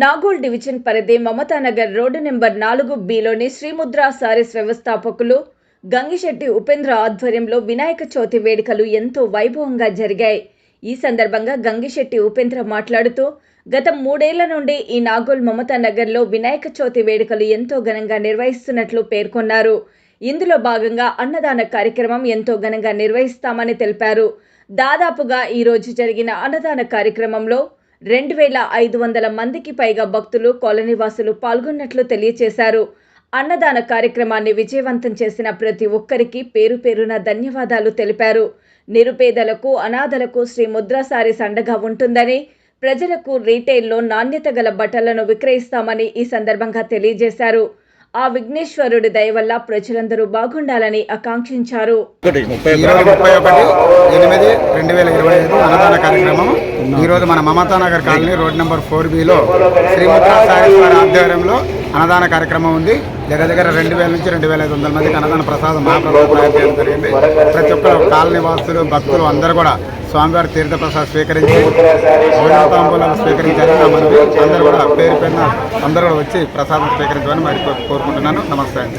Nagole division పరిధి మమతానగర్ road number నాలుగు బిలోని శ్రీముద్ర సారీస్ వ్యవస్థాపకులు గంగిశెట్టి ఉపేంద్ర ఆధ్వర్యంలో వినాయక చవితి వేడుకలు ఎంతో వైభవంగా జరిగాయి. ఈ సందర్భంగా గంగిశెట్టి ఉపేంద్ర మాట్లాడుతూ గత మూడేళ్ళ నుండి ఈ నాగోల్ మమతానగర్లో వినాయక చవితి వేడుకలు ఎంతో ఘనంగా నిర్వహిస్తున్నట్లు పేర్కొన్నారు. ఇందులో భాగంగా అన్నదాన కార్యక్రమం ఎంతో ఘనంగా నిర్వహిస్తామని తెలిపారు. దాదాపుగా ఈరోజు జరిగిన అన్నదాన కార్యక్రమంలో రెండు వేల ఐదు వందల మందికి పైగా భక్తులు కాలనీవాసులు పాల్గొన్నట్లు తెలియజేశారు అన్నదాన కార్యక్రమాన్ని విజయవంతం చేసిన ప్రతి ఒక్కరికి పేరు పేరున ధన్యవాదాలు తెలిపారు. నిరుపేదలకు అనాథలకు శ్రీ ముద్రాసారి సండగా ఉంటుందని ప్రజలకు రీటైల్లో నాణ్యత గల బట్టలను విక్రయిస్తామని ఈ సందర్భంగా తెలియజేశారు. ఆ విఘ్నేశ్వరుడి దయ వల్ల ప్రజలందరూ బాగుండాలని ఆకాంక్షించారు. ఎనిమిది రెండు వేల ఇరవై ఐదు అన్నదాన కార్యక్రమం. ఈరోజు మన Mamata Nagar colony road number four below Srimudra Sai ఆధ్వర్యంలో అన్నదాన కార్యక్రమం ఉంది. దగ్గర దగ్గర రెండు వేల నుంచి రెండు వేల ఐదు వందల మందికి అన్నదాన ప్రసాదం మహాప్రసాదం చేయడం జరిగింది. ప్రతి ఒక్కరు కాలనీ వాసులు భక్తులు అందరూ కూడా స్వామివారి తీర్థప్రసాద్ స్వీకరించి భోజనతాంబూలాలు స్వీకరించారు నా మనవి. అందరూ కూడా పేరు పేరున అందరూ కూడా వచ్చి ప్రసాదం స్వీకరించమని మరి కోరుకుంటున్నాను. నమస్తే అండి.